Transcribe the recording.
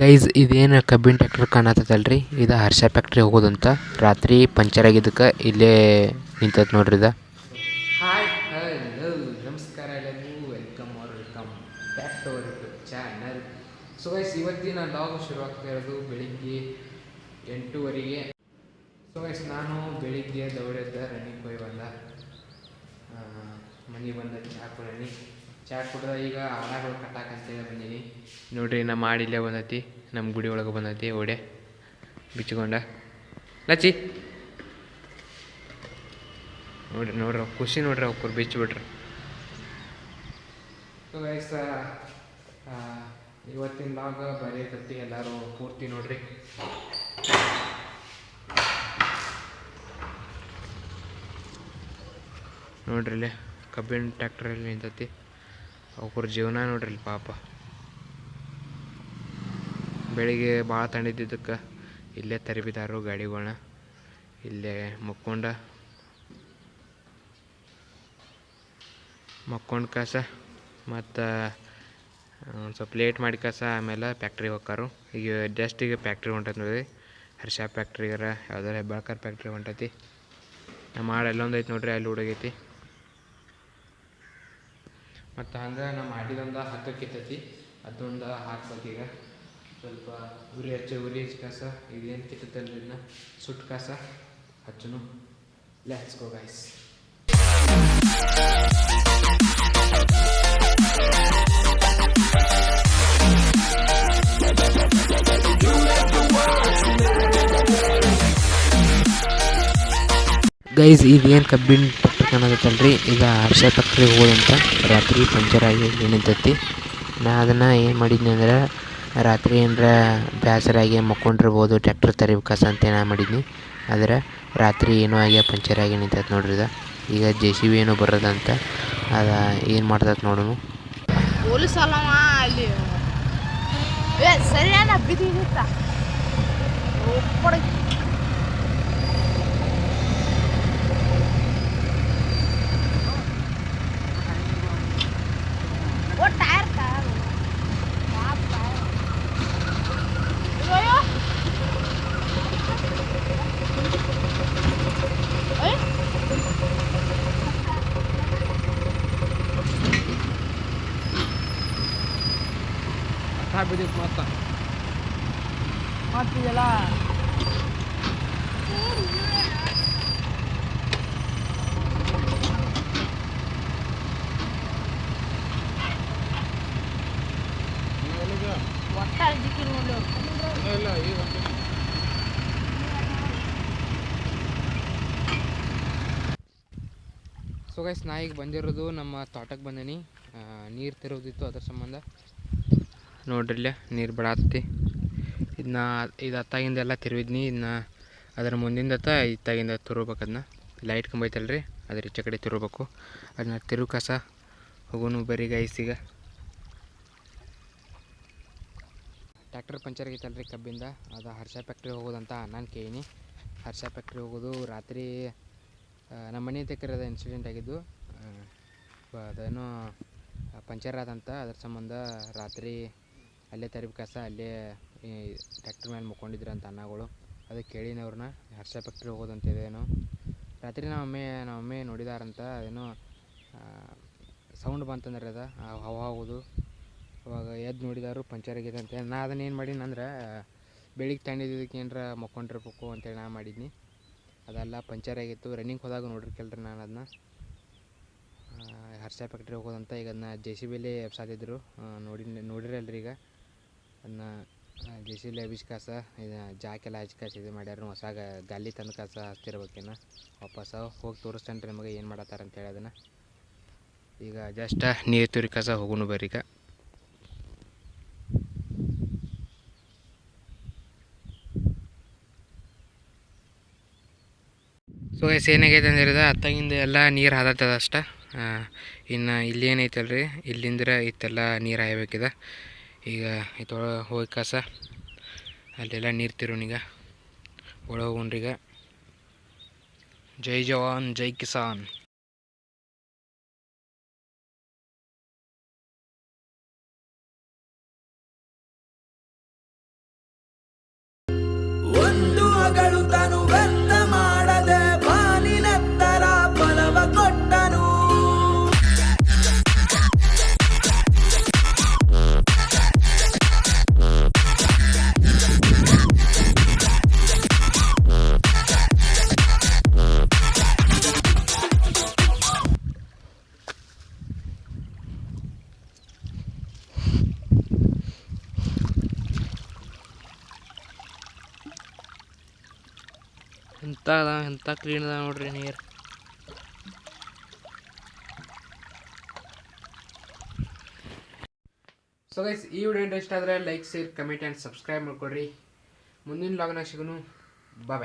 Guys ಇದೇನು ಕಬ್ಬಿನ tractor ಕಾಣತ್ತದಲ್ರಿ? ಇದು ಹರ್ಷ ಫ್ಯಾಕ್ಟ್ರಿ ಹೋಗೋದಂತ. ರಾತ್ರಿ ಪಂಚರ್ ಆಗಿದ್ದಕ್ಕೆ ಇಲ್ಲೇ ನಿಂತೈತೆ ನೋಡ್ರಿ ಇದು. ಹಾಯ್ ನಮಸ್ಕಾರ ಎಲ್ಲರಿಗೂ. Welcome are welcome back to our YouTube channel so guys ಇವತ್ತಿನ ಲಾಗ್ ಶುರು ಆಗ್ತಾ ಇರೋದು ಬೆಳಿಗ್ಗೆ ಎಂಟೂವರೆಗೆ. ಸೊ ಗೈಸ್ ನಾನು ಬೆಳಿಗ್ಗೆ ದೌಡೆದ್ದ ರನ್ನಿಂಗ್ ಹೋಗಿ ಬಂದ. ಮನೆಗೆ ಬಂದ ಚಾ ಕುಡೀನಿ. ಚಾ ಕುಡಿದ ಈಗ ಅಂತ ಕಟ್ಟಾಕಂತೇಳಿ ಬಂದೀನಿ. ನೋಡ್ರಿ ನಮ್ಮ ಮಾಡಿ ಇಲ್ಲೇ ಬಂದೈತಿ ನಮ್ಮ ಗುಡಿ ಒಳಗೆ ಬಂದೈತಿ ಓಡೆ ಬಿಚ್ಕೊಂಡ ಲಚ್ಚಿ. ನೋಡ್ರಿ ನೋಡ್ರಿ ಖುಷಿ ನೋಡ್ರಿ ಅವ್ರು ಬಿಚ್ಚಿಬಿಟ್ರಿ ವಯಸ್ಸ ಇವತ್ತಿನ ಲಾಗ ಕಟ್ಟಿ ಎಲ್ಲರೂ ಪೂರ್ತಿ ನೋಡ್ರಿ. ನೋಡ್ರಿ ಇಲ್ಲೇ ಕಬ್ಬಿನ ಟ್ಯಾಕ್ಟ್ರಲ್ಲಿ ನಿಂತೈತಿ. ಅವ್ರ ಜೀವನ ನೋಡ್ರಿ ಪಾಪ. ಬೆಳಿಗ್ಗೆ ಭಾಳ ತಣ್ಣಿದ್ದಕ್ಕೆ ಇಲ್ಲೇ ತರಿಬಿದಾರು ಗಾಡಿಗಳನ್ನ ಇಲ್ಲೇ ಮಕ್ಕೊಂಡ ಮಕ್ಕೊಂಡು ಕಸ ಮತ್ತು ಒಂದು ಸ್ವಲ್ಪ ಲೇಟ್ ಮಾಡಿ ಕಸ ಆಮೇಲೆ ಫ್ಯಾಕ್ಟ್ರಿಗೆ ಹೋಗ್ಕಾರು ಈಗ ಜಸ್ಟ್ ಈಗ ಫ್ಯಾಕ್ಟ್ರಿ ಹೊಂಟೈತಿ ಹರ್ಷ ಫ್ಯಾಕ್ಟ್ರಿಗಾರ, ಯಾವ್ದಾರ ಹೆಬ್ಬಾಳ್ಕರ್ ಫ್ಯಾಕ್ಟ್ರಿ ಹೊಂಟೈತಿ. ನಮ್ಮ ಆಳು ಎಲ್ಲೊಂದು ಐತಿ ನೋಡ್ರಿ ಅಲ್ಲಿ ಹುಡುಗೈತಿ. ಮತ್ತು ಹಂಗೆ ನಮ್ಮ ಮಾಡಿದೊಂದು ಹಾಕಕ್ಕಿತ್ತೈತಿ ಅದೊಂದು ಹಾಕ್ಬೇಕೀಗ ಸ್ವಲ್ಪ ಉರಿ ಹಚ್ಚ ಉರಿ ಹಚ್ಚಿ ಕಸ, ಇದೇನು ಕಿತ್ತಲ್ರಿ ಇದನ್ನ ಸುಟ್ಟು ಕಸ ಹಚ್ಚನು. ಲೆಟ್ಸ್ ಗೋ ಗೈಸ್ ಗೈಸ್ ಇದೇನು ಕಬ್ಬಿಣ ಕಾಣಕತ್ತಲ್ರಿ. ಇದು ಹರ್ಷ ಫ್ಯಾಕ್ಟ್ರಿ ಹೋಗೋದಂತ ರಾತ್ರಿ ಪಂಚರ್ ಆಗಿ ಇಲ್ಲಿ ನಿಂತೈತಿ. ನಾ ಅದನ್ನು ಏನು ಮಾಡಿದ್ನಿ ಅಂದ್ರೆ ರಾತ್ರಿ ಏನರ ಬೇಸರಾಗಿ ಮಕ್ಕೊಂಡಿರ್ಬೋದು ಟ್ಯಾಕ್ಟ್ರ್ ತರಿಬೇಕಸ ಅಂತ ನಾ ಮಾಡಿದ್ನಿ. ಆದರೆ ರಾತ್ರಿ ಏನೋ ಆಗಿ ಪಂಚರ್ ಆಗಿ ನಿಂತೈತೆ ನೋಡ್ರಿ ಇದು ಈಗ ಜೆ ಸಿ ಬಿ ಏನೋ ಬರೋದಂತ ಅದ ಏನು ಮಾಡ್ತೈತೆ ನೋಡೋಣ ಪೊಲೀಸ್ ಮಾಡ್ತಿದ್ದಲ್ಲ ಒಟ್ಟ ಇಲ್ಲ ನೋಡು ಸೊ ಗೈಸ್ ನಾ ಈಗ ಬಂದಿರೋದು ನಮ್ಮ ತೋಟಕ್ಕೆ ಬಂದೀನಿ. ನೀರು ತಿರೋದಿತ್ತು ಅದ್ರ ಸಂಬಂಧ. ನೋಡ್ರಿ ಇಲ್ಲೇ ನೀರು ಬಿಡಾತತಿ ಇದನ್ನ ಇದು ಅತ್ತಾಗಿಂದ ಎಲ್ಲ ತಿರುವಿದ್ನಿ ಇದನ್ನ ಅದರ ಮುಂದಿಂದ ಇತ್ತಾಗಿಂದ ತಿರುಗ್ಬೇಕು ಅದನ್ನ ಲೈಟ್ ಕಂಬ ರೀ ಅದ್ರ ಈಚೆ ಕಡೆ ತಿರುಗಬೇಕು ಅದನ್ನ ತಿರು ಕಸ, ಹೋಗೋನು ಬರೀ ಗೈಸಿಗ ಟ್ಯಾಕ್ಟರ್ ಪಂಚರ್ ರೀ ಕಬ್ಬಿಂದ, ಅದು ಹರ್ಷ ಫ್ಯಾಕ್ಟ್ರಿ ಹೋಗೋದಂತ ನಾನು ಕೇಳೀನಿ. ಹರ್ಷ ಫ್ಯಾಕ್ಟ್ರಿ ಹೋಗೋದು ರಾತ್ರಿ ನಮ್ಮ ಮನೆ ತೆಕ್ಕಿರೋದು ಇನ್ಸಿಡೆಂಟ್ ಆಗಿದ್ದು. ಅದೇನೋ ಪಂಚರ್ ಆದಂತ, ಅದ್ರ ಸಂಬಂಧ ರಾತ್ರಿ ಅಲ್ಲೇ ತರ್ಬೇಕು ಕಸ, ಅಲ್ಲೇ ಟ್ಯಾಕ್ಟ್ರ್ ಮೇಲೆ ಮಲ್ಕೊಂಡಿದ್ರು ಅಂತ ಅನ್ನಗಳು ಅದಕ್ಕೆ ಕೇಳೀನಿ ಅವ್ರನ್ನ ಹರ್ಷ ಫ್ಯಾಕ್ಟ್ರಿ ಹೋಗೋದಂತಿದೇನೋ ರಾತ್ರಿ ನಮ್ಮ ಮಮ್ಮಿ ನಮ್ಮ ಅಮ್ಮೆ ನೋಡಿದಾರಂತ ಏನೋ ಸೌಂಡ್ ಬಂತಂದ್ರೆ ಅದು ಹವ ಹೋಗೋದು ಅವಾಗ ಎದ್ದು ನೋಡಿದಾರು, ಪಂಚರ್ ಆಗಿದೆ ಅಂತ. ನಾ ಅದನ್ನು ಏನು ಮಾಡೀನಿ ಅಂದ್ರೆ ಬೆಳಿಗ್ಗೆ ತಣ್ಣಿದ್ದಕ್ಕೆ ಏನರ ಮಕ್ಕೊಂಡಿರ್ಬೇಕು ಅಂತೇಳಿ ನಾ ಮಾಡಿದ್ನಿ. ಅದೆಲ್ಲ ಪಂಚರ್ ಆಗಿತ್ತು. ರನ್ನಿಂಗ್ ಹೋದಾಗ ನೋಡಿರ್ಕಲ್ರಿ ನಾನು ಅದನ್ನ ಹರ್ಷ ಫ್ಯಾಕ್ಟ್ರಿ ಹೋಗೋದಂತ ಈಗ ಅದನ್ನ ಜೆ ಸಿ ಬಿಲಿ ಎಬ್ಸಾದಿದ್ರು ನೋಡಿ, ನೋಡಿರಲ್ರಿ ಈಗ. ಅದನ್ನ ಜೆ ಸಿ ಬಿಲಿ ಎಬ್ಬಿಸಿ ಕಾಸ, ಇದು ಜಾಕೆಲ್ಲ ಹಚ್ಚಿ ಕಾಸ ಇದು ಮಾಡ್ಯಾರ ಹೊಸ ಗಾಲಿ ತಂದು ಕಸ ಹಚ್ತಿರ್ಬೇಕೇನ ವಾಪಸ್ ಹೋಗಿ ತೋರಿಸ್ತೇನೆ ರೀ ನಿಮಗೆ ಏನು ಮಾಡತ್ತಾರ ಅಂತೇಳಿ ಅದನ್ನು. ಈಗ ಜಸ್ಟ್ ನೀರು ತುರಿ ಕಸ ಹೋಗುನು ಈಗ. ಸೊ ಎಸ್ ಏನಾಗೈತೆ ಅಂದ್ರೆ ಅತ್ತಾಗಿಂದ ಎಲ್ಲ ನೀರು ಹಾದತ್ತದ ಅಷ್ಟ. ಇನ್ನು ಇಲ್ಲಿ ಏನೈತಲ್ರಿ ಇಲ್ಲಿಂದ್ರ ಇತ್ತೆಲ್ಲ ನೀರು ಹಾಯ್ಬೇಕಿದೆ ಈಗ ಇದ್ರೊಳಗೆ ಹೋಗಿ ಕಸ ಅಲ್ಲೆಲ್ಲ ನೀರು ಹೋಗೋಣ್ರಿ ಈಗ. ಜೈ ಜವಾನ್ ಜೈ ಕಿಸಾನ್. ಒಂದು ಎಂತ ಅದ ಎಂತ ಕ್ಲೀನ್ ಅದ ನೋಡ್ರಿ ನೀರು. ಸೊ ಗೈಸ್ ಈ ವಿಡಿಯೋ ಇಷ್ಟ ಆದರೆ like share comment and subscribe ಮಾಡ್ಕೊಡ್ರಿ. ಮುಂದಿನ ಲಾಗ್ನಾಗ ಸಿಗೋನು. ಬಾಯ್